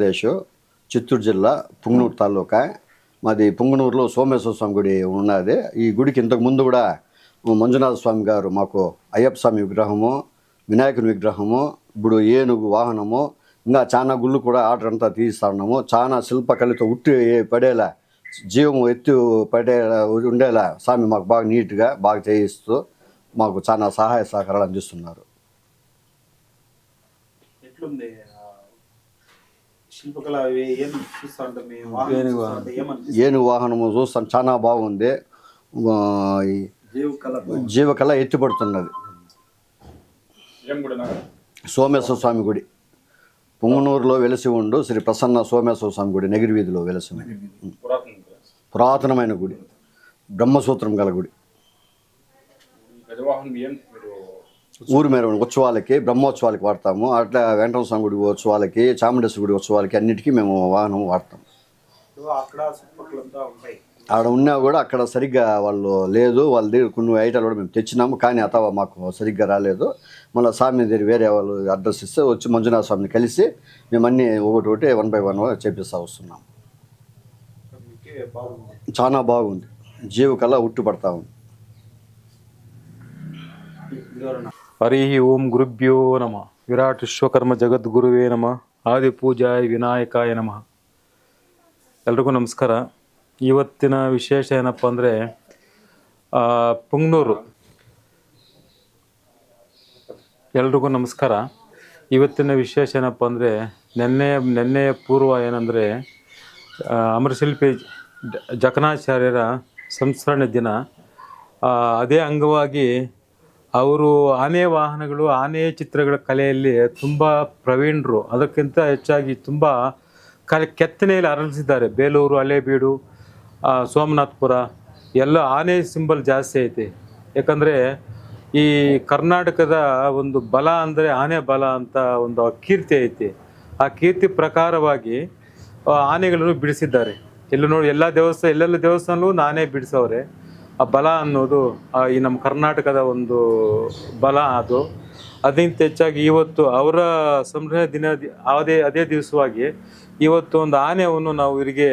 ఆంధ్రప్రదేశ్ చిత్తూరు జిల్లా పుంగనూరు తాలూకా. మాది పుంగనూరులో సోమేశ్వర స్వామి గుడి ఉన్నది. ఈ గుడికి ఇంతకు ముందు కూడా మంజునాథ స్వామి గారు మాకు అయ్యప్ప స్వామి విగ్రహము వినాయకుని విగ్రహము ఇప్పుడు ఏనుగు వాహనము ఇంకా చాలా గుళ్ళు కూడా ఆర్డర్ అంతా తీస్తా ఉన్నాము. చాలా శిల్పకళతో ఉట్టి పడేలా జీవం ఎత్తు పడేలా ఉండేలా స్వామి మాకు బాగా నీట్గా బాగా చేయిస్తూ మాకు చాలా సహాయ సహకారాలు అందిస్తున్నారు. ఎట్లుంది ఆ, శిల్పకళ అవి ఏం చూస్తా ఉంటాం మీ వాహనం చూస్తా ఉంటే ఏనుగు వాహనము చూస్తాను చాలా బాగుంది. జీవకళ ఎత్తిపడుతున్నది. సోమేశ్వర స్వామి గుడి. పుంగనూరులో వెలసి ఉండు శ్రీ ప్రసన్న సోమేశ్వర స్వామి గుడి నెగిరి వీధిలో వెలసి పురాతనమైన గుడి. బ్రహ్మసూత్రం గల గుడి. ఊరు మేర ఉత్సవాలకి బ్రహ్మోత్సవాలకి వాడతాము. అట్లా వెంకటరమణ స్వామి గుడి ఉత్సవాలకి చాముండేశ్వరి గుడి ఉత్సవాలకి అన్నిటికీ మేము వాహనం వాడతాం. ఆడ ఉన్నా కూడా అక్కడ సరిగ్గా వాళ్ళు లేదు వాళ్ళ దగ్గర కొన్ని ఐటాలు కూడా మేము తెచ్చినాము కానీ అతవ మాకు సరిగ్గా రాలేదు. మళ్ళీ స్వామి దగ్గర వేరే వాళ్ళు అడ్రస్ ఇస్తే వచ్చి మంజునాథ స్వామిని కలిసి మేము అన్నీ ఒకటి ఒకటి వన్ బై వన్ చేపిస్తూ వస్తున్నాం. చాలా బాగుంది. జీవకళ ఉట్టుపడతా ఉంది. ಹರಿ ಓಂ ಗುರುಭ್ಯೋ ನಮಃ. ವಿರಾಟ್ ವಿಶ್ವಕರ್ಮ ಜಗದ್ಗುರುವೇ ನಮಃ. ಆದಿ ಪೂಜಾಯ ವಿನಾಯಕಾಯ ನಮಃ. ಎಲ್ರಿಗೂ ನಮಸ್ಕಾರ. ಇವತ್ತಿನ ವಿಶೇಷ ಏನಪ್ಪ ಅಂದರೆ ಪುಂಗ್ನೂರು. ಎಲ್ರಿಗೂ ನಮಸ್ಕಾರ. ಇವತ್ತಿನ ವಿಶೇಷ ಏನಪ್ಪ ಅಂದರೆ, ನೆನ್ನೆ, ನೆನ್ನೆಯ ಪೂರ್ವ ಏನಂದರೆ ಅಮರಶಿಲ್ಪಿ ಜಕನಾಚಾರ್ಯರ ಸಂಸ್ಮರಣೆ ದಿನ. ಅದೇ ಅಂಗವಾಗಿ ಅವರು ಆನೆ ವಾಹನಗಳು ಆನೆ ಚಿತ್ರಗಳ ಕಲೆಯಲ್ಲಿ ತುಂಬ ಪ್ರವೀಣರು. ಅದಕ್ಕಿಂತ ಹೆಚ್ಚಾಗಿ ತುಂಬ ಕಲೆ, ಕೆತ್ತನೆಯಲ್ಲಿ ಅರಳಿಸಿದ್ದಾರೆ. ಬೇಲೂರು, ಹಳೇಬೀಡು ಸೋಮನಾಥ್ಪುರ, ಎಲ್ಲ ಆನೆ ಸಿಂಬಲ್ ಜಾಸ್ತಿ ಐತೆ. ಯಾಕಂದರೆ ಈ ಕರ್ನಾಟಕದ ಒಂದು ಬಲ ಅಂದರೆ ಆನೆ ಬಲ ಅಂತ ಒಂದು ಕೀರ್ತಿ ಐತಿ. ಆ ಕೀರ್ತಿ ಪ್ರಕಾರವಾಗಿ ಆನೆಗಳನ್ನು ಬಿಡಿಸಿದ್ದಾರೆ. ಎಲ್ಲೂ ನೋಡಿ, ಎಲ್ಲ ದೇವಸ್ಥಾನ, ಎಲ್ಲೆಲ್ಲ ದೇವಸ್ಥಾನವೂ ಆನೆ ಬಿಡಿಸವ್ರೆ. ಆ ಬಲ ಅನ್ನೋದು ಈ ನಮ್ಮ ಕರ್ನಾಟಕದ ಒಂದು ಬಲ ಅದು. ಅದಕ್ಕಿಂತ ಹೆಚ್ಚಾಗಿ ಇವತ್ತು ಅವರ ಸಂಭ್ರಮ ದಿನ ಅದೇ ಅದೇ ದಿವಸವಾಗಿ ಇವತ್ತು ಒಂದು ಆನೆಯನ್ನು ನಾವು ಇವರಿಗೆ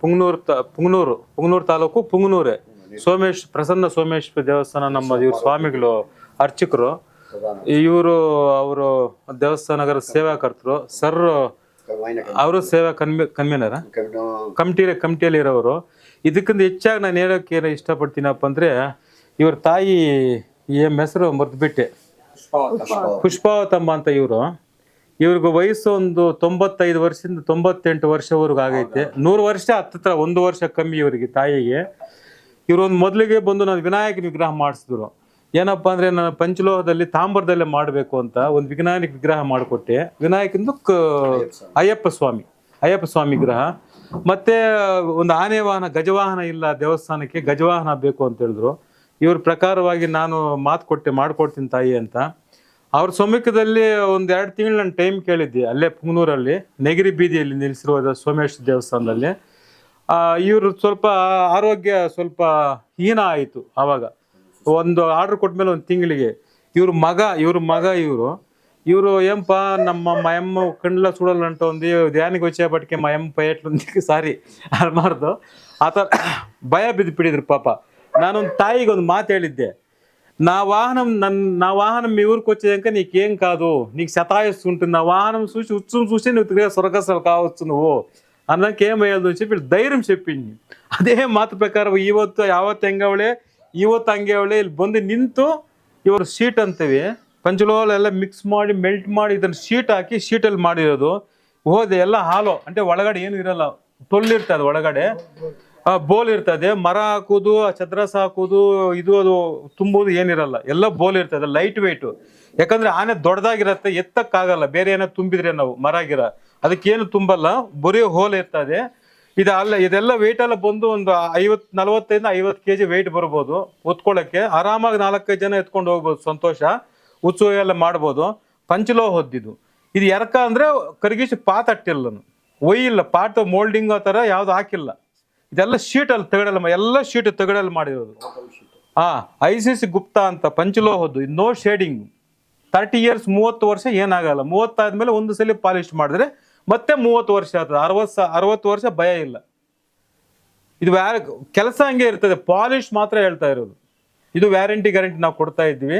ಪುಂಗ್ನೂರು ತ ಪುಂಗ್ನೂರು ಪುಂಗ್ನೂರು ತಾಲೂಕು ಪುಂಗ್ನೂರೇ. ಸೋಮೇಶ್ ಪ್ರಸನ್ನ ಸೋಮೇಶ್ವರ ದೇವಸ್ಥಾನ ನಮ್ಮ ಇವ್ರ ಸ್ವಾಮಿಗಳು ಅರ್ಚಕರು. ಇವರು ಅವರು ದೇವಸ್ಥಾನಗಳ ಸೇವಾಕರ್ತರು. ಸರ್ ಅವರು ಸೇವಾ ಕನ್ಮಿ ಕನ್ವೀನರ? ಕಮಿಟಿ ಕಮಿಟಿಯಲ್ಲಿ ಇರೋರು ಇದಕ್ಕಿಂತ ಹೆಚ್ಚಾಗಿ ನಾನು ಹೇಳೋಕೆ ಏನೋ ಇಷ್ಟಪಡ್ತೀನಪ್ಪ ಅಂದರೆ ಇವ್ರ ತಾಯಿ ಎಂ ಹೆಸರು ಮರೆತುಬಿಟ್ಟೆ. ಪುಷ್ಪಾವತಮ್ಮ ಅಂತ ಇವರು. ಇವ್ರಿಗೆ ವಯಸ್ಸು ಒಂದು ತೊಂಬತ್ತೈದು ವರ್ಷದಿಂದ ತೊಂಬತ್ತೆಂಟು ವರ್ಷವರೆಗೂ ಆಗೈತೆ. ನೂರು ವರ್ಷ ಹತ್ತತ್ರ, ಒಂದು ವರ್ಷ ಕಮ್ಮಿ ಇವರಿಗೆ ತಾಯಿಗೆ. ಇವರು ಒಂದು ಮೊದಲಿಗೆ ಬಂದು ನಾನು ವಿನಾಯಕ ವಿಗ್ರಹ ಮಾಡಿಸಿದ್ರು. ಏನಪ್ಪ ಅಂದರೆ ನಾನು ಪಂಚಲೋಹದಲ್ಲಿ ತಾಮ್ರದಲ್ಲೇ ಮಾಡಬೇಕು ಅಂತ ಒಂದು ವಿನಾಯಕ ವಿಗ್ರಹ ಮಾಡಿಕೊಟ್ಟೆ. ವಿನಾಯಕಂದು ಕ ಅಯ್ಯಪ್ಪ ಸ್ವಾಮಿ ಅಯ್ಯಪ್ಪ ಸ್ವಾಮಿ ವಿಗ್ರಹ. ಮತ್ತೆ ಒಂದು ಆನೆ ವಾಹನ ಗಜವಾಹನ ಇಲ್ಲ ದೇವಸ್ಥಾನಕ್ಕೆ ಗಜವಾಹನ ಬೇಕು ಅಂತ ಹೇಳಿದ್ರು. ಇವ್ರ ಪ್ರಕಾರವಾಗಿ ನಾನು ಮಾತು ಕೊಟ್ಟೆ, ಮಾಡ್ಕೊಡ್ತೀನಿ ತಾಯಿ ಅಂತ. ಅವ್ರ ಸಮ್ಮುಖದಲ್ಲಿ ಒಂದು ಎರಡು ತಿಂಗಳು ನಾನು ಟೈಮ್ ಕೇಳಿದ್ದೆ, ಅಲ್ಲೇ ಪುಂಗನೂರಲ್ಲಿ, ನೆಗಿರಿ ಬೀದಿಯಲ್ಲಿ ನಿಲ್ಲಿಸಿರುವ ಸೋಮೇಶ್ವರ ದೇವಸ್ಥಾನದಲ್ಲಿ. ಇವರು ಸ್ವಲ್ಪ ಆರೋಗ್ಯ ಸ್ವಲ್ಪ ಹೀನ ಆಯಿತು ಆವಾಗ. ಒಂದು ಆರ್ಡರ್ ಕೊಟ್ಮೇಲೆ ಒಂದು ತಿಂಗಳಿಗೆ. ಇವ್ರ ಮಗ ಇವ್ರ ಮಗ ಇವರು. ಇವರು ఏంప ನಮ್ಮ ಮಯಮ್ಮ ಕಂಡ್ಲ ಸುಡಲ್ಲ ఉంది ಧ್ಯಾನಿಗೆ వచ్చే పట్టుకే మా అమ్మ పోయేట్లుంది సారీ ಅಲ್ಮಾರ್ದು ಆ ಥರ ಭಯ ಬಿದ್ದು ಬಿಟ್ಟಿದ್ರು ಪಾಪ ನಾನೊಂದು ತಾಯಿಗೆ ಒಂದು ಮಾತು ಹೇಳಿದ್ದೆ నా వాహనం నన్ను నా వాహనం మీ ఊరికి వచ్చేదాక నీకేం కాదు నీకు శతాయస్సు ఉంటుంది నా వాహనం చూసి ఉత్సవం చూసి నువ్వు తిరిగే స్వర్గస్థలు కావచ్చు నువ్వు అన్నాక ఏమయ్యేది అని చెప్పి వీళ్ళు ధైర్యం చెప్పింది ಅದೇ ಮಾತು ಪ್ರಕಾರ ಇವತ್ತು ಯಾವತ್ತು ಹೆಂಗವಳೆ ಇವತ್ತು ಹಂಗೆ ಅವಳೆ ಇಲ್ಲಿ ಬಂದು ನಿಂತು ಇವರು ಶೀಟ್ ಅಂತೀವಿ ಪಂಚಲೋಹ ಎಲ್ಲ ಮಿಕ್ಸ್ ಮಾಡಿ ಮೆಲ್ಟ್ ಮಾಡಿ ಇದನ್ನ ಶೀಟ್ ಹಾಕಿ ಶೀಟಲ್ಲಿ ಮಾಡಿರೋದು. ಹೋದೆ ಎಲ್ಲ ಹಾಲು ಅಂದರೆ ಒಳಗಡೆ ಏನು ಇರಲ್ಲ ಟೊಲ್ಲಿರ್ತದೆ ಒಳಗಡೆ. ಆ, ಬೋಲ್ ಇರ್ತದೆ ಮರ ಹಾಕೋದು ಚದ್ರಸ ಹಾಕೋದು ಇದು ಅದು ತುಂಬೋದು ಏನಿರಲ್ಲ ಎಲ್ಲ ಬೋಲ್ ಇರ್ತದೆ ಲೈಟ್ ವೆಯ್ಟು ಯಾಕಂದ್ರೆ ಆನೆ ದೊಡ್ಡದಾಗಿರತ್ತೆ ಎತ್ತಕ್ಕಾಗಲ್ಲ ಬೇರೆ ಏನೋ ತುಂಬಿದ್ರೆ ನಾವು ಮರ ಗಿರ ಅದಕ್ಕೇನು ತುಂಬಲ್ಲ ಬರೀ ಹೋಲ್ ಇರ್ತದೆ. ಇದು ಅಲ್ಲ ಇದೆಲ್ಲ ವೆಯ್ಟ್ ಎಲ್ಲ ಬಂದು ಒಂದು ಐವತ್ ನಲವತ್ತೈದು ಐವತ್ತು ಕೆ ಜಿ ವೆಯ್ಟ್ ಬರ್ಬೋದು ಹೊತ್ಕೊಳ್ಳೋಕ್ಕೆ. ಆರಾಮಾಗಿ ನಾಲ್ಕೈದು ಜನ ಎತ್ಕೊಂಡು ಹೋಗ್ಬೋದು ಸಂತೋಷ. ಉತ್ಸವ ಎಲ್ಲ ಮಾಡ್ಬೋದು. ಪಂಚಲೋ ಹೊದ್ದಿದ್ದು ಇದು ಎರಕ ಅಂದರೆ ಕರಗಿಸಿ ಪಾತ್ ಅಟ್ಟಿಲ್ಲ ಒಯ್ಯಿಲ್ಲ ಪಾಟ್ ಮೋಲ್ಡಿಂಗ್ ಆ ಥರ ಯಾವುದು ಹಾಕಿಲ್ಲ. ಇದೆಲ್ಲ ಶೀಟಲ್ಲಿ ತಗಡಲ್ಲ ಎಲ್ಲ ಶೀಟ್ ತಗಡಲ್ಲಿ ಮಾಡಿರೋದು. ಹಾಂ ಐ ಸಿ ಸಿ ಗುಪ್ತಾ ಅಂತ ಪಂಚಲೋಹದ್ದು. ಇದು ನೋ ಶೇಡಿಂಗ್ ತರ್ಟಿ ಇಯರ್ಸ್ ಮೂವತ್ತು ವರ್ಷ ಏನಾಗಲ್ಲ. ಮೂವತ್ತಾದ್ಮೇಲೆ ಒಂದು ಸಲ ಪಾಲಿಶ್ ಮಾಡಿದ್ರೆ ಮತ್ತೆ ಮೂವತ್ತು ವರ್ಷ ಆಗ್ತದೆ ಅರವತ್ತು ಸ ಅರವತ್ತು ವರ್ಷ ಭಯ ಇಲ್ಲ. ಇದು ವ್ಯಾ ಕೆಲಸ ಹಂಗೆ ಇರ್ತದೆ. ಪಾಲಿಶ್ ಮಾತ್ರ ಹೇಳ್ತಾ ಇರೋದು. ಇದು ವ್ಯಾರಂಟಿ ಗ್ಯಾರಂಟಿ ನಾವು ಕೊಡ್ತಾ ಇದ್ವಿ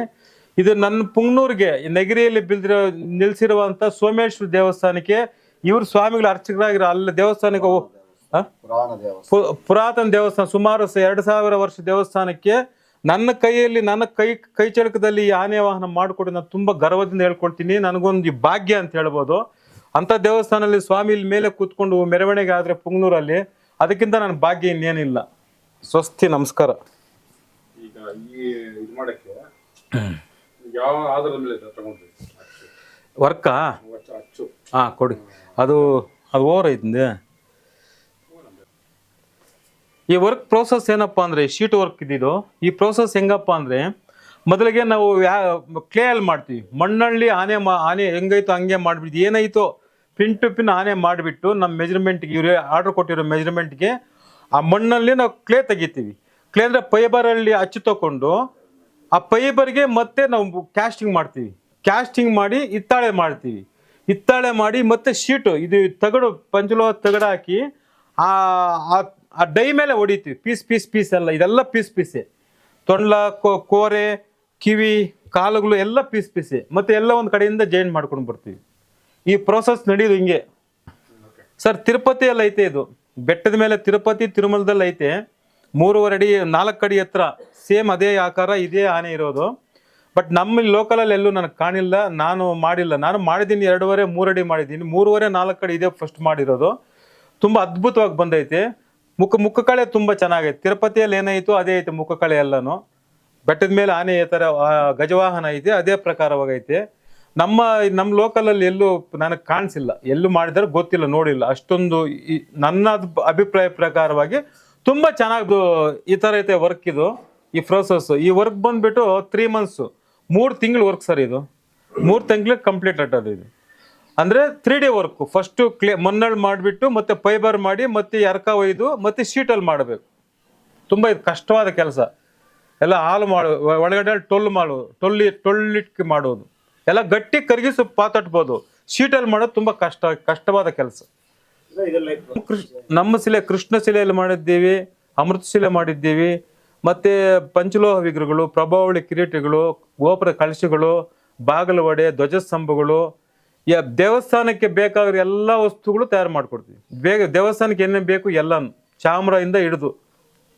ಇದು ನನ್ನ ಪುಂಗ್ನೂರಿಗೆ ನಗಿರಿಯಲ್ಲಿ ಬಿದ್ದಿರೋ ನಿಲ್ಸಿರುವಂತ ಸೋಮೇಶ್ವರ ದೇವಸ್ಥಾನಕ್ಕೆ ಇವ್ರು ಸ್ವಾಮಿಗಳು ಅರ್ಚಕರಾಗಿರೋ ಅಲ್ಲಿ ದೇವಸ್ಥಾನಕ್ಕೆ ಪುರಾತನ ದೇವಸ್ಥಾನ ಸುಮಾರು ಎರಡು ಸಾವಿರ ವರ್ಷ ದೇವಸ್ಥಾನಕ್ಕೆ ನನ್ನ ಕೈಯಲ್ಲಿ ನನ್ನ ಕೈ ಕೈ ಚಳಕದಲ್ಲಿ ಈ ಆನೆ ವಾಹನ ಮಾಡಿಕೊಡಿ ನಾನು ತುಂಬಾ ಗರ್ವದಿಂದ ಹೇಳ್ಕೊಳ್ತೀನಿ. ನನಗೊಂದು ಈ ಭಾಗ್ಯ ಅಂತ ಹೇಳ್ಬೋದು. ಅಂತ ದೇವಸ್ಥಾನದಲ್ಲಿ ಸ್ವಾಮಿ ಇಲ್ಲಿ ಮೇಲೆ ಕೂತ್ಕೊಂಡು ಮೆರವಣಿಗೆ ಆದ್ರೆ ಪುಂಗ್ನೂರಲ್ಲಿ ಅದಕ್ಕಿಂತ ನನ್ನ ಭಾಗ್ಯ ಇನ್ನೇನಿಲ್ಲ. ಸ್ವಸ್ತಿ ನಮಸ್ಕಾರ. ಈಗ ಈ ಮಾಡಕ್ಕೆ ಯಾವ ಆಧಾರದ ಮೇಲೆ ತಗೊಂಡ್ರಿ? ವರ್ಕಾ? ಅಚ್ಚು ಅಚ್ಚು. ಹಾ ಕೊಡಿ. ಅದು ಅದು ಓವರ್ ಐತಿಂದೆ ಈ ವರ್ಕ್ ಪ್ರೋಸೆಸ್ ಏನಪ್ಪ ಅಂದರೆ ಶೀಟ್ ವರ್ಕ್ ಇದ್ದಿದ್ದು ಈ ಪ್ರೋಸೆಸ್ ಹೆಂಗಪ್ಪ ಅಂದರೆ ಮೊದಲಿಗೆ ನಾವು ಯಾ ಕ್ಲೇ ಅಲ್ಲಿ ಮಾಡ್ತೀವಿ. ಮಣ್ಣಲ್ಲಿ ಆನೆ ಮಾ ಆನೆ ಹೆಂಗೈತೋ ಹಂಗೆ ಮಾಡ್ಬಿಟ್ಟು ಏನಾಯ್ತೋ ಪಿನ್ ಟು ಪಿನ್ ಆನೆ ಮಾಡಿಬಿಟ್ಟು ನಮ್ಮ ಮೆಜರ್ಮೆಂಟ್ಗೆ ಇವ್ರು ಆರ್ಡರ್ ಕೊಟ್ಟಿರೋ ಮೆಜರ್ಮೆಂಟ್ಗೆ ಆ ಮಣ್ಣಲ್ಲಿ ನಾವು ಕ್ಲೇ ತೆಗಿತೀವಿ. ಕ್ಲೇ ಅಂದರೆ ಪೈಬರಲ್ಲಿ ಅಚ್ಚು ತಗೊಂಡು ಆ ಫೈಬರ್ಗೆ ಮತ್ತೆ ನಾವು ಕ್ಯಾಸ್ಟಿಂಗ್ ಮಾಡ್ತೀವಿ. ಕ್ಯಾಸ್ಟಿಂಗ್ ಮಾಡಿ ಹಿತ್ತಾಳೆ ಮಾಡ್ತೀವಿ. ಹಿತ್ತಾಳೆ ಮಾಡಿ ಮತ್ತೆ ಶೀಟು ಇದು ತಗಡು ಪಂಚಲೋ ತಗಡು ಹಾಕಿ ಆ ಆ- ಡೈ ಮೇಲೆ ಹೊಡಿತೀವಿ. ಪೀಸ್ ಪೀಸ್ ಪೀಸ್ ಎಲ್ಲ ಇದೆಲ್ಲ ಪೀಸ್ ಪೀಸೆ. ತೊಂಡ್ಲ ಕೋ- ಕೋರೆ ಕಿವಿ ಕಾಲುಗಳು ಎಲ್ಲ ಪೀಸ್ ಪೀಸೆ. ಮತ್ತೆ ಎಲ್ಲ ಒಂದು ಕಡೆಯಿಂದ ಜಾಯಿನ್ ಮಾಡ್ಕೊಂಡು ಬರ್ತೀವಿ. ಈ ಪ್ರೋಸೆಸ್ ನಡೆಯೋದು ಹಿಂಗೆ. ಸರ್ ತಿರುಪತಿಯಲ್ಲಿ ಐತೆ ಇದು. ಬೆಟ್ಟದ ಮೇಲೆ ತಿರುಪತಿ ತಿರುಮಲದಲ್ಲಿ ಐತೆ. ಮೂರುವರೆ ಅಡಿ, ನಾಲ್ಕು ಅಡಿ ಹತ್ರ ಸೇಮ್ ಅದೇ ಆಕಾರ, ಇದೇ ಆನೆ ಇರೋದು. ಬಟ್ ನಮ್ಮ ಲೋಕಲಲ್ಲಿ ಎಲ್ಲೂ ನನಗೆ ಕಾಣಿಲ್ಲ. ನಾನು ಮಾಡಿಲ್ಲ. ನಾನು ಮಾಡಿದ್ದೀನಿ ಎರಡೂವರೆ, ಮೂರಡಿ ಮಾಡಿದ್ದೀನಿ. ಮೂರುವರೆ, ನಾಲ್ಕು ಅಡಿ ಇದೆ ಫಸ್ಟ್ ಮಾಡಿರೋದು. ತುಂಬ ಅದ್ಭುತವಾಗಿ ಬಂದೈತೆ. ಮುಖ ಮುಖ ಕಳೆ ತುಂಬ ಚೆನ್ನಾಗೈತೆ. ತಿರುಪತಿಯಲ್ಲಿ ಏನಾಯಿತು ಅದೇ ಐತೆ ಮುಖ ಕಳೆ ಎಲ್ಲನೂ. ಬೆಟ್ಟದ ಮೇಲೆ ಆನೆ ಈ ಥರ ಗಜವಾಹನ ಐತೆ. ಅದೇ ಪ್ರಕಾರವಾಗೈತೆ. ನಮ್ಮ ನಮ್ಮ ಲೋಕಲಲ್ಲಿ ಎಲ್ಲೂ ನನಗೆ ಕಾಣಿಸಿಲ್ಲ. ಎಲ್ಲೂ ಮಾಡಿದರೆ ಗೊತ್ತಿಲ್ಲ, ನೋಡಿಲ್ಲ. ಅಷ್ಟೊಂದು ನನ್ನ ಅಭಿಪ್ರಾಯ ಪ್ರಕಾರವಾಗಿ ತುಂಬ ಚೆನ್ನಾಗಿ ಈ ಥರ ಐತೆ ವರ್ಕ್ ಇದು, ಈ ಪ್ರೋಸೆಸ್ ಈ ವರ್ಕ್ ಬಂದ್ಬಿಟ್ಟು ತ್ರೀ ಮಂತ್ಸು ಮೂರು ತಿಂಗಳು ವರ್ಕ್ ಸರ್ ಇದು. ಮೂರು ತಿಂಗಳಿಗೆ ಕಂಪ್ಲೀಟ್ ಆಟದು ಇದು. ಅಂದರೆ three D work first clay ಮಣ್ಣಲ್ಲಿ ಮಾಡಿಬಿಟ್ಟು ಮತ್ತೆ ಫೈಬರ್ ಮಾಡಿ ಮತ್ತೆ ಎರ್ಕ ಒಯ್ದು ಮತ್ತೆ ಶೀಟಲ್ಲಿ ಮಾಡಬೇಕು. ತುಂಬ ಇದು ಕಷ್ಟವಾದ ಕೆಲಸ. ಎಲ್ಲ ಹಾಲು ಮಾಡು ಒಳಗಡೆ ಟೊಳ್ಳು ಮಾಡು ಟೊಳ್ಳಿ ಟೊಳ್ಳಿಟ್ಕೆ ಮಾಡೋದು. ಎಲ್ಲ ಗಟ್ಟಿ ಕರಗಿಸಿ ಪಾತಟ್ಬೋದು. ಶೀಟಲ್ಲಿ ಮಾಡೋದು ತುಂಬ ಕಷ್ಟ, ಕಷ್ಟವಾದ ಕೆಲಸ. ನಮ್ಮ ಶಿಲೆ ಕೃಷ್ಣ ಶಿಲೆಯಲ್ಲಿ ಮಾಡಿದ್ದೀವಿ, ಅಮೃತ ಶಿಲೆ ಮಾಡಿದ್ದೀವಿ, ಮತ್ತೆ ಪಂಚಲೋಹ ವಿಗ್ರಹಗಳು, ಪ್ರಭಾವಳಿ ಕಿರೀಟಗಳು, ಗೋಪುರ ಕಳಶಗಳು ಬಾಗಲ ಒಡೆ ಧ್ವಜಸ್ತಂಭಗಳು ದೇವಸ್ಥಾನಕ್ಕೆ ಬೇಕಾಗಿರೋ ಎಲ್ಲ ವಸ್ತುಗಳು ತಯಾರು ಮಾಡಿಕೊಡ್ತೀವಿ. ಬೇಗ ದೇವಸ್ಥಾನಕ್ಕೆ ಏನೇನು ಬೇಕು ಎಲ್ಲಾನು. ಚಾಮ್ರದಿಂದ ಹಿಡಿದು,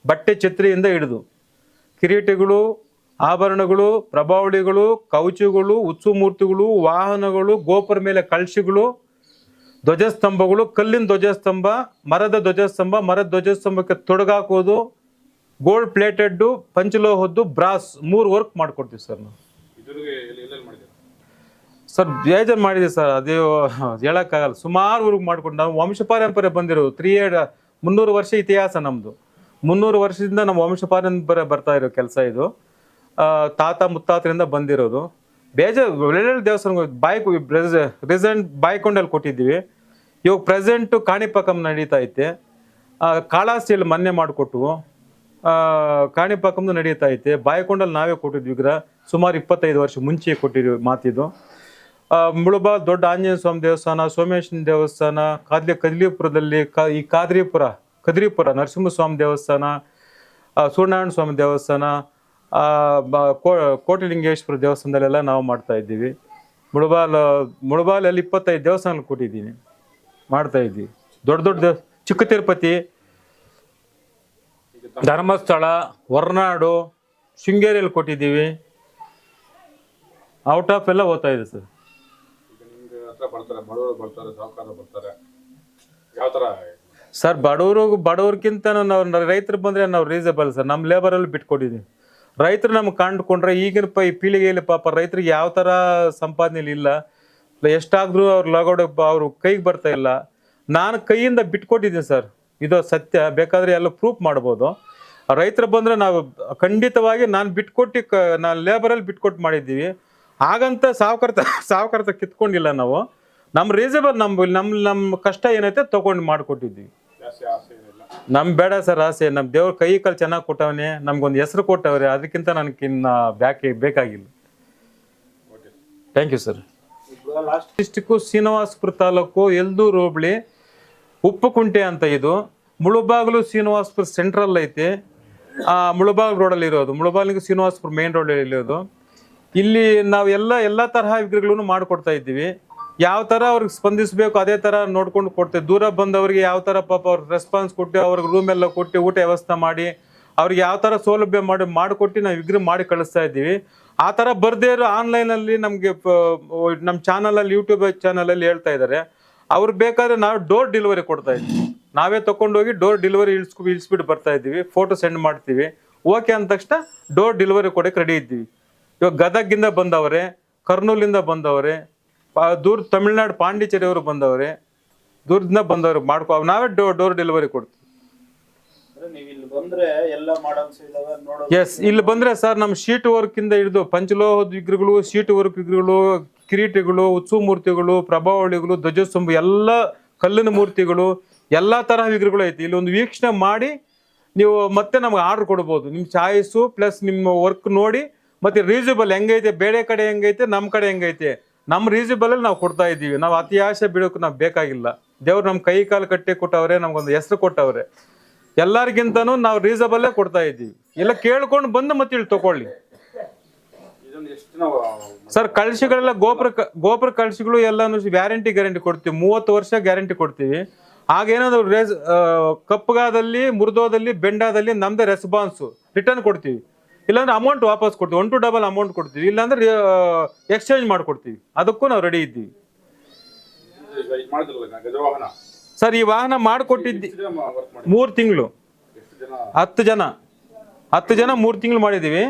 ಬಟ್ಟೆ ಛತ್ರಿಯಿಂದ ಹಿಡಿದು. ಕಿರೀಟಗಳು, ಆಭರಣಗಳು, ಪ್ರಭಾವಳಿಗಳು ಕೌಚುಗಳು ಉತ್ಸವ ಮೂರ್ತಿಗಳು, ವಾಹನಗಳು, ಗೋಪುರ ಮೇಲೆ ಕಳಶಗಳು ಧ್ವಜಸ್ತಂಭಗಳು ಕಲ್ಲಿನ ಧ್ವಜಸ್ತಂಭ ಮರದ ಧ್ವಜಸ್ತಂಭ ಮರದ ಧ್ವಜಸ್ತಂಭಕ್ಕೆ ತೊಡಗಾಕೋದು ಗೋಲ್ಡ್ ಪ್ಲೇಟೆಡ್ ಪಂಚಲೋಹದ್ದು ಬ್ರಾಸ್ ಮೂರು ವರ್ಕ್ ಮಾಡ್ಕೊಡ್ತೀವಿ ಸರ್ ನಾವು. ಸರ್ ಬೇಜಾರು ಮಾಡಿದೆ ಸರ್ ಅದೇ ಹೇಳೋಕ್ಕಾಗಲ್ಲ. ಸುಮಾರು ಊರಿಗೆ ಮಾಡ್ಕೊಂಡು ನಾವು ವಂಶ ಪಾರಂಪರ್ಯ ಬಂದಿರೋದು ತ್ರೀ ಏಡ್ ಮುನ್ನೂರು ವರ್ಷ ಇತಿಹಾಸ ನಮ್ಮದು ಮುನ್ನೂರು ವರ್ಷದಿಂದ ನಮ್ಮ ವಂಶ ಪಾರಂಪರ್ಯ ಬರ್ತಾ ಇರೋ ಕೆಲಸ ಇದು. ತಾತ ಮುತ್ತಾತರಿಂದ ಬಂದಿರೋದು. ಬೇಜಾರು ಒಳ್ಳೊಳ್ಳೆ ದೇವಸ್ಥಾನ ಬಾಯ್ ರೆಸೆಂಟ್ ಬಾಯ್ಕೊಂಡಲ್ಲಿ ಕೊಟ್ಟಿದ್ದೀವಿ. ಇವಾಗ ಪ್ರೆಸೆಂಟು ಕಾಣಿಪಾಕಂ ನಡೀತಾ ಐತೆ. ಕಾಳಾಸ್ತಿಯಲ್ಲಿ ಮೊನ್ನೆ ಮಾಡಿಕೊಟ್ಟು ಕಾಣಿಪಾಕಂದು ನಡೀತಾ ಐತೆ. ಬಾಯ್ಕೊಂಡಲ್ಲಿ ನಾವೇ ಕೊಟ್ಟಿದ್ವಿ ವಿಗ್ರಹ. ಸುಮಾರು ಇಪ್ಪತ್ತೈದು ವರ್ಷ ಮುಂಚೆ ಕೊಟ್ಟಿದ್ವಿ ಮಾತಿದು. ಮುಳುಬಾ ದೊಡ್ಡ ಆಂಜನೇಯ ಸ್ವಾಮಿ ದೇವಸ್ಥಾನ ಸೋಮೇಶ್ವರ ದೇವಸ್ಥಾನ, ಕಾದ್ಲಿ ಕದ್ಲಿಪುರದಲ್ಲಿ ಕ ಈ ಕಾದ್ರಿಪುರ ಕದ್ರಿಪುರ ನರಸಿಂಹಸ್ವಾಮಿ ದೇವಸ್ಥಾನ ಸೂರ್ಯನಾರಾಯಣ ಸ್ವಾಮಿ ದೇವಸ್ಥಾನ ಕೋಟಿಲಿಂಗೇಶ್ವರ ದೇವಸ್ಥಾನದಲ್ಲೆಲ್ಲ ನಾವು ಮಾಡ್ತಾ ಇದ್ದೀವಿ. ಮುಳಬಾಲ್ ಮುಳಬಾಲಲ್ಲಿ ಇಪ್ಪತ್ತೈದು ದೇವಸ್ಥಾನಗಳು ಕೊಟ್ಟಿದ್ದೀನಿ. ಮಾಡ್ತಾ ಇದ್ದೀವಿ. ದೊಡ್ಡ ದೊಡ್ಡ ದೇವ ಚಿಕ್ಕ ತಿರುಪತಿ ಧರ್ಮಸ್ಥಳ ಹೊರನಾಡು ಶೃಂಗೇರಿಯಲ್ಲಿ ಕೊಟ್ಟಿದ್ದೀವಿ. ಔಟ್ ಆಫ್ ಎಲ್ಲ ಓದ್ತಾ ಇದೆ ಸರ್. ಸರ್ ಬಡವರು ಬಡವ್ರಿಗಿಂತ ನಾವು ರೈತರು ಬಂದರೆ ನಾವು ರೀಸನಬಲ್ ಸರ್. ನಮ್ಮ ಲೇಬರಲ್ಲಿ ಬಿಟ್ಕೊಟ್ಟಿದ್ದೀವಿ. ರೈತರು ನಮ್ಗೆ ಕಂಡುಕೊಂಡ್ರೆ ಈಗಿನ ಪ ಈ ಪೀಳಿಗೆಯಲ್ಲಿ ಪಾಪ ರೈತರಿಗೆ ಯಾವ ಥರ ಸಂಪಾದನೆಯಲ್ಲಿ ಇಲ್ಲ. ಎಷ್ಟಾದ್ರೂ ಅವ್ರು ಲಗೋಡೆ ಅವರು ಕೈಗೆ ಬರ್ತಾ ಇಲ್ಲ. ನಾನು ಕೈಯಿಂದ ಬಿಟ್ಕೊಟ್ಟಿದ್ದೀನಿ ಸರ್. ಇದು ಸತ್ಯ. ಬೇಕಾದರೆ ಎಲ್ಲ ಪ್ರೂಫ್ ಮಾಡ್ಬೋದು. ರೈತರು ಬಂದರೆ ನಾವು ಖಂಡಿತವಾಗಿ ನಾನು ಬಿಟ್ಕೊಟ್ಟು ಕ ನಾನು ಲೇಬರಲ್ಲಿ ಬಿಟ್ಕೊಟ್ಟು ಮಾಡಿದ್ದೀವಿ. ಹಾಗಂತ ಸಾವುಕಾರ್ತ ಸಾವುಕಾರ್ತ ಕಿತ್ಕೊಂಡಿಲ್ಲ ನಾವು. ನಮ್ಮ ರೀಸನಬಲ್ ನಮ್ಮ ನಮ್ಮ ನಮ್ಮ ಕಷ್ಟ ಏನೈತೆ ತೊಗೊಂಡು ಮಾಡಿಕೊಟ್ಟಿದ್ದೀವಿ. ನಮ್ ಬೇಡ ಸರ್ ಆಸೆ. ನಮ್ ದೇವ್ರ ಕೈ ಕಾಲು ಚೆನ್ನಾಗಿ ಕೊಟ್ಟವನೆ. ನಮ್ಗೊಂದು ಹೆಸರು ಕೊಟ್ಟವ್ರೆ. ಅದಕ್ಕಿಂತ ನನಗಿನ್ನ ಬ್ಯಾಕ್ ಬೇಕಾಗಿಲ್ಲ. Thank you sir last district Srinivaspura taluk Yeldur hobli Uppukunte ಅಂತ ಇದು. ಮುಳುಬಾಗ್ಲು ಶ್ರೀನಿವಾಸಪುರ ಸೆಂಟ್ರಲ್ ಐತೆ. ಆ ಮುಳುಬಾಗಿಲು ರೋಡಲ್ಲಿ ಇರೋದು. ಮುಳುಬಾಗ್ಲಿಗೆ ಶ್ರೀನಿವಾಸಪುರ ಮೇನ್ ರೋಡಲ್ಲಿ ಇರೋದು. ಇಲ್ಲಿ ನಾವು ಎಲ್ಲ ಎಲ್ಲ ತರಹ ವಿಗ್ರಹಗಳನ್ನು ಮಾಡಿಕೊಡ್ತಾ ಇದ್ದೀವಿ. ಯಾವ ಥರ ಅವ್ರಿಗೆ ಸ್ಪಂದಿಸಬೇಕು, ಅದೇ ಥರ ನೋಡ್ಕೊಂಡು ಕೊಡ್ತೇವೆ. ದೂರ ಬಂದವರಿಗೆ ಯಾವ ಥರ ಪಾಪ ಅವ್ರಿಗೆ ರೆಸ್ಪಾನ್ಸ್ ಕೊಟ್ಟು, ಅವ್ರಿಗೆ ರೂಮ್ ಎಲ್ಲ ಕೊಟ್ಟು, ಊಟ ವ್ಯವಸ್ಥೆ ಮಾಡಿ, ಅವ್ರಿಗೆ ಯಾವ ಥರ ಸೌಲಭ್ಯ ಮಾಡಿ, ಮಾಡಿಕೊಟ್ಟು ನಾವು ವಿಗ್ರಹ ಮಾಡಿ ಕಳಿಸ್ತಾ ಇದ್ದೀವಿ. ಆ ಥರ ಬರ್ದೇ ಇರೋ ಆನ್ಲೈನಲ್ಲಿ ನಮಗೆ ನಮ್ಮ ಚಾನಲಲ್ಲಿ ಯೂಟ್ಯೂಬ್ ಚಾನಲಲ್ಲಿ ಹೇಳ್ತಾ ಇದ್ದಾರೆ. ಅವ್ರು ಬೇಕಾದ್ರೆ ನಾವು ಡೋರ್ ಡೆಲಿವರಿ ಕೊಡ್ತಾ ಇದ್ದೀವಿ ನಾವೇ ತಗೊಂಡೋಗಿ ಡೋರ್ ಡೆಲಿವರಿ ಇಳಿಸ್ಕೊ ಇಳಿಸ್ಬಿಟ್ಟು ಬರ್ತಾ ಇದ್ದೀವಿ. ಫೋಟೋ ಸೆಂಡ್ ಮಾಡ್ತೀವಿ. ಓಕೆ ಅಂದ ತಕ್ಷಣ ಡೋರ್ ಡೆಲಿವರಿ ಕೊಡೋಕೆ ರೆಡಿ ಇದ್ದೀವಿ. ಇವಾಗ ಗದಗಿಂದ ಬಂದವರೇ ಕರ್ನೂಲಿಂದ ಬಂದವರೆ ಪಾ- ದೂರ ತಮಿಳ್ನಾಡು ಪಾಂಡಿಚೇರಿಯವರು ಬಂದವ್ರೆ ದೂರದಿಂದ ಬಂದವರು ಮಾಡ್ಕೊ ನಾವೇ ಡೋರ್ ಡೋರ್ ಡೆಲಿವರಿ ಕೊಡ್ತೀವಿ. ಎಸ್ ಇಲ್ಲಿ ಬಂದ್ರೆ ಸರ್ ನಮ್ಮ ಶೀಟ್ ವರ್ಕ್ ಇಂದ ಹಿಡಿದು ಪಂಚಲೋಹದ ವಿಗ್ರಹಗಳು ಶೀಟ್ ವರ್ಕ್ ವಿಗ್ರಹಗಳು ಕಿರೀಟಗಳು ಉತ್ಸವ ಮೂರ್ತಿಗಳು ಪ್ರಭಾವಳಿಗಳು ಧ್ವಜಸ್ತಂಭ ಎಲ್ಲ ಕಲ್ಲಿನ ಮೂರ್ತಿಗಳು ಎಲ್ಲಾ ತರಹ ವಿಗ್ರಹಗಳು ಐತಿ. ಇಲ್ಲಿ ಒಂದು ವೀಕ್ಷಣೆ ಮಾಡಿ ನೀವು ಮತ್ತೆ ನಮ್ಗೆ ಆರ್ಡರ್ ಕೊಡ್ಬೋದು. ನಿಮ್ಮ ಚಾಯ್ಸು ಪ್ಲಸ್ ನಿಮ್ಮ ವರ್ಕ್ ನೋಡಿ ಮತ್ತೆ ರೀಸನಬಲ್ ಹೆಂಗೈತೆ ಬೇರೆ ಕಡೆ ಹೆಂಗೈತೆ ನಮ್ಮ ಕಡೆ ಹೆಂಗೈತೆ. ನಮ್ಮ ರೀಸನಬಲ್ ಅಲ್ಲಿ ನಾವು ಕೊಡ್ತಾ ಇದ್ದೀವಿ. ನಾವು ಅತಿ ಆಸೆ ಬಿಡೋಕೆ ನಾವು ಬೇಕಾಗಿಲ್ಲ. ದೇವ್ರು ನಮ್ಮ ಕೈ ಕಾಲು ಕಟ್ಟಿ ಕೊಟ್ಟವ್ರೆ, ನಮ್ಗೊಂದು ಹೆಸರು ಕೊಟ್ಟವ್ರೆ. ಎಲ್ಲರಿಗಿಂತನೂ ನಾವು ರೀಸನಬಲ್ಲೇ ಕೊಡ್ತಾ ಇದ್ದೀವಿ. ಎಲ್ಲ ಕೇಳ್ಕೊಂಡು ಬಂದು ಮತ್ತೆ ಇಲ್ಲಿ ತಗೊಳ್ಳಿ. ಸರ್ ಕಳಶಿಗಳೆಲ್ಲ ಗೋಪುರ ಗೋಪುರ ಕಳಶಿಗಳು ಎಲ್ಲಾನು ವ್ಯಾರಂಟಿ ಗ್ಯಾರಂಟಿ ಕೊಡ್ತೀವಿ. ಮೂವತ್ತು ವರ್ಷ ಗ್ಯಾರಂಟಿ ಕೊಡ್ತೀವಿ. ಆಗೇನಾದ್ರು ರೇಸ್ ಕಪ್ಪಗಾದಲ್ಲಿ ಮುರಿದೋದಲ್ಲಿ, ಬೆಂಡಾದಲ್ಲಿ ನಮ್ದೇ ರೆಸ್ಪಾನ್ಸು ರಿಟರ್ನ್ ಕೊಡ್ತೀವಿ. ಇಲ್ಲಾಂದ್ರೆ ಅಮೌಂಟ್ ವಾಪಸ್ ಕೊಡ್ತೀವಿ. ಒನ್ ಟು ಡಬಲ್ ಅಮೌಂಟ್ ಕೊಡ್ತೀವಿ. ಇಲ್ಲಾಂದ್ರೆ ಎಕ್ಸ್ಚೇಂಜ್ ಮಾಡ್ಕೊಡ್ತೀವಿ. ಅದಕ್ಕೂ ನಾವು ರೆಡಿ ಇದ್ದೀವಿ. ಸರ್, ಈ ವಾಹನ ಮಾಡಿಕೊಟ್ಟಿದ್ದಿ ಮೂರು ತಿಂಗಳು. ಹತ್ತು ಜನ. ಹತ್ತು ಜನ ಮೂರು ತಿಂಗಳು ಮಾಡಿದ್ದೀವಿ.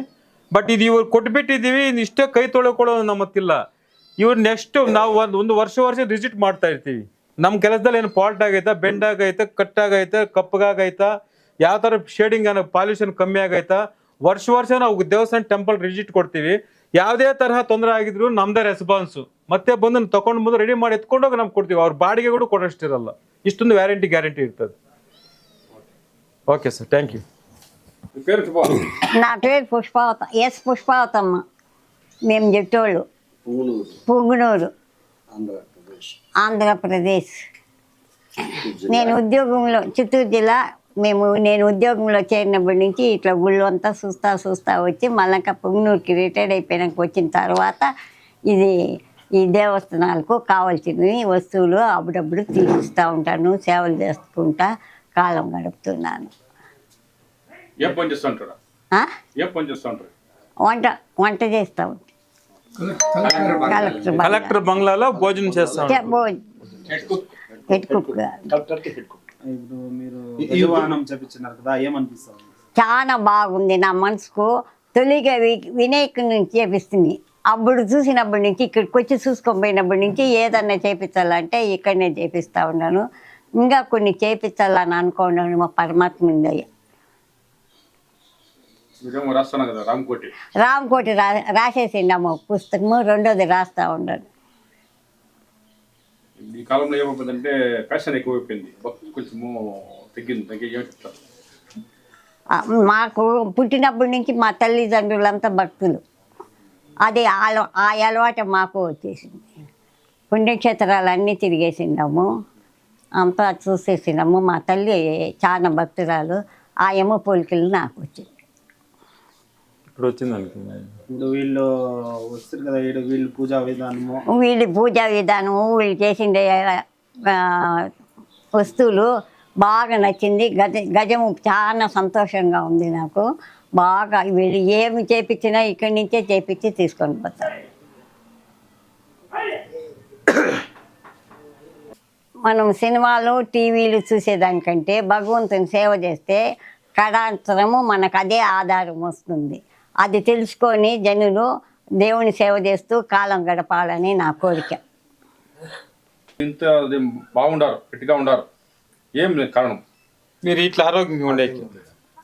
ಬಟ್ ಇದು ಇವ್ರು ಕೊಟ್ಬಿಟ್ಟಿದ್ದೀವಿ. ಇಷ್ಟೇ ಕೈ ತೊಳ್ಕೊಳ್ಳೋ ನಮ್ಮ ಹತ್ತಿಲ್ಲ ಇವ್ರು ನೆಕ್ಸ್ಟ್ ನಾವು ಒಂದು ಒಂದು ವರ್ಷ ವರ್ಷ ವಿಸಿಟ್ ಮಾಡ್ತಾ ಇರ್ತೀವಿ. ನಮ್ಮ ಕೆಲಸದಲ್ಲಿ ಏನು ಫಾಲ್ಟ್ ಆಗೈತಾ? ಬೆಂಡ್ ಆಗೈತೆ? ಕಟ್ ಆಗೈತೆ? ಕಪ್ಪಗಾಗೈತಾ ಯಾವ ಥರ ಶೇಡಿಂಗ್ ಪಾಲ್ಯೂಷನ್ ಕಮ್ಮಿ ಆಗೈತಾ? ವರ್ಷ ವರ್ಷ ನಾವು ದೇವಸ್ಥಾನ ಟೆಂಪಲ್ ವಿಸಿಟ್ ಕೊಡ್ತೀವಿ ಯಾವುದೇ ತರಹ ತೊಂದರೆ ಆಗಿದ್ರು ನಮ್ದೇ ರೆಸ್ಪಾನ್ಸು ಮತ್ತೆ ಬಂದು ತಗೊಂಡು ಬಂದು ರೆಡಿ ಮಾಡಿ ಎತ್ಕೊಂಡೋಗಿ ನಮ್ಗೆ ಕೊಡ್ತೀವಿ ಅವ್ರ ಬಾಡಿಗೆ ಕೂಡ ಕೊಡೋಷ್ಟಿರಲ್ಲ ಇಷ್ಟೊಂದು ವ್ಯಾರಂಟಿ ಗ್ಯಾರಂಟಿ ಇರ್ತದೆ ಓಕೆ ಸರ್ ಥ್ಯಾಂಕ್ ಯು మీ పేరు చెప్పు నా పేరు పుష్పావత ఎస్ పుష్పావతమ్మ మేము జట్టోళ్ళు ಪುಂಗನೂರು పుంగునూరు ಆಂಧ್ರಪ್ರದೇಶ್ ఆంధ్రప్రదేశ్ నేను ఉద్యోగంలో చిత్తూరు జిల్లా మేము నేను ఉద్యోగంలో చేరినప్పటి నుంచి ఇట్లా గుళ్ళు అంతా చూస్తా చూస్తా వచ్చి మళ్ళా పొంగునూరుకి రిటైర్డ్ అయిపోయినాక వచ్చిన తర్వాత ఇది ఈ దేవస్థానాలకు కావాల్సినవి వస్తువులు అప్పుడప్పుడు తీసిస్తూ ఉంటాను సేవలు చేసుకుంటా కాలం గడుపుతున్నాను. వంట వంట చేస్తూ ఉంటాను కలెక్టర్ కలెక్టర్ బంగ్లాలో. భోజనం చేస్తాం హెడ్ కుక్ ఇప్పుడు మీరు గజవాహనం చెప్పించినారు కదా ఏమనిపిస్తుంది? చాలా బాగుంది నా మనసుకు. తొలిగా వి- వినాయకుని నుంచి చేపిస్తుంది. అప్పుడు చూసినప్పటి నుంచి ఇక్కడికి వచ్చి చూసుకొని పోయినప్పటి నుంచి ఏదన్నా చేపించాలంటే ఇక్కడనే చేపిస్తా ఉన్నాను. ఇంకా కొన్ని చేపించాలని అనుకున్నాను మా పరమాత్మ కదా రామకోటి. రామకోటి రా రాసేసిండమ్మ పుస్తకము రెండోది రాస్తా ఉన్నాను ఈ కాలంలో ఏమైపోయిందంటే ఫ్యాషన్ ఎక్కువైపోయింది. భక్తి కొంచెము తగ్గింది తగ్గి ఏం చెప్తారు మాకు పుట్టినప్పటి నుంచి మా తల్లిదండ్రులంతా భక్తులు. అది అలవా ఆ అలవాటు మాకు వచ్చేసింది. పుణ్యక్షేత్రాలన్నీ తిరిగేసినాము అంతా చూసేసినాము మా తల్లి చాలా భక్తురాలు. ఆ యమ పోలికలు నాకు వచ్చింది ఇప్పుడు వచ్చింది ఇప్పుడు వీళ్ళు వస్తారు కదా వీళ్ళు వీళ్ళు పూజా విధానము. వీళ్ళ పూజా విధానము వీళ్ళు చేసిండే ఆ, వస్తువులు బాగా నచ్చింది. గజ గజము చాలా సంతోషంగా ఉంది నాకు. బాగా వీళ్ళు ఏమి చేపించినా ఇక్కడి నుంచే చేపించి తీసుకొని పోతారు. మనం సినిమాలు టీవీలు చూసేదానికంటే భగవంతుని సేవ చేస్తే కడాంతరము మనకు అదే ఆధారం వస్తుంది. అది తెలుసుకొని జనులు దేవుని సేవ చేస్తూ కాలం గడపాలని నా కోరిక. ఇంత బాగుండారు గట్టిగా ఉండారు. ఏం కారణం. మీరు ఇట్లా ఆరోగ్యంగా ఉండేకి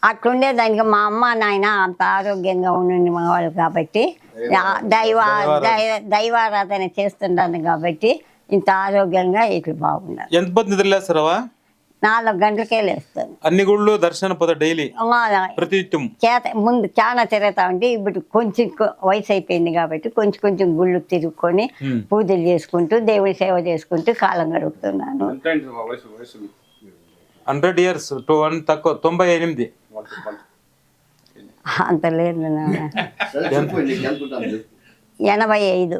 అట్లుండే దానికి మా అమ్మ నాయన అంత ఆరోగ్యంగా ఉండండి మా వాళ్ళు కాబట్టి దైవ దైవ- దైవారాధన చేస్తున్నాను కాబట్టి ఇంత ఆరోగ్యంగా ఇట్లు బాగున్నారు. ఎంత పొద్దు నిద్రలేస్తారవా నాలుగు గంటలకే లేస్తాను అన్ని గుళ్ళు దర్శన పద డైలీ ప్రతినిత్యం చేత ముందు చాలా తిరుగుతా ఉంటే ఇప్పుడు కొంచెం వయసు అయిపోయింది కాబట్టి కొంచెం కొంచెం గుళ్ళు తిరుగుకొని. పూజలు చేసుకుంటూ దేవుడి సేవ చేసుకుంటూ కాలం గడుపుతున్నాను. హండ్రెడ్ ఇయర్స్ టూ వన్ తక్కువ తొంభై ఎనిమిది. అంత లేదు. ఎనభై ఐదు.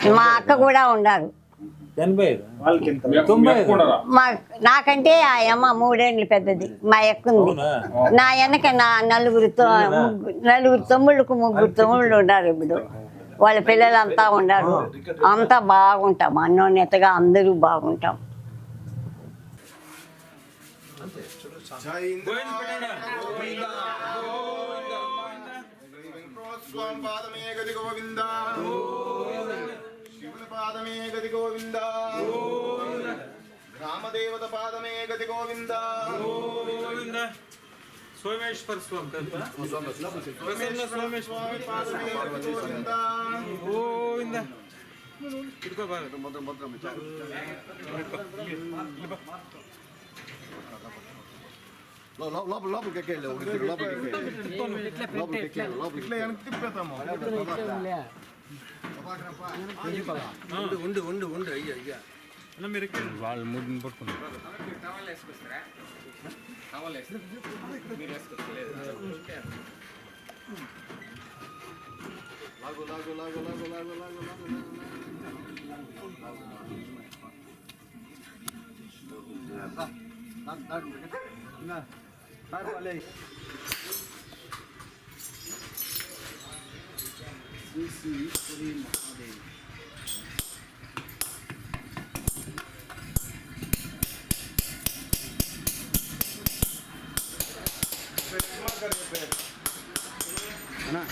మా అక్క కూడా ఉన్నారు ఎనభై ఐదు. మీ నాకంటే ఆ అమ్మ మూడేళ్ళు పెద్దది. మా అక్క ఉంది. నా వెనక నా నలుగురు నలుగురు తమ్ముళ్ళకు ముగ్గురు తమ్ముళ్ళు ఉన్నారు ఇప్పుడు. వాళ్ళ పిల్లలంతా ఉన్నారు. అంతా బాగుంటాం. అన్నోన్నతగా అందరూ బాగుంటాం. స్వామి పాదమే గది గోవింద. శివుని పాదమే గది గోవింద గ్రామదేవత పాదమే గది గోవింద సోమేశ్వర స్వామి స్వామి పాదమే గది గోవింద లో- లో- లోపల లోపలికి ఎక్కేళ్ళు ఒకటి లోపలికి ఎక్కేళ్ళు లోపలికి ఎక్కేళ్ళు లోపలికి ఉండు ఉండు ఉండు ఉండు అయ్యా అయ్యా వాళ్ళు మూడు పట్టుకున్నారు లాగు లాగు లాగు లాగు లాగు లాగు లాగు లాగు లాగు లాగు श्री श्री श्री महादेव है ना?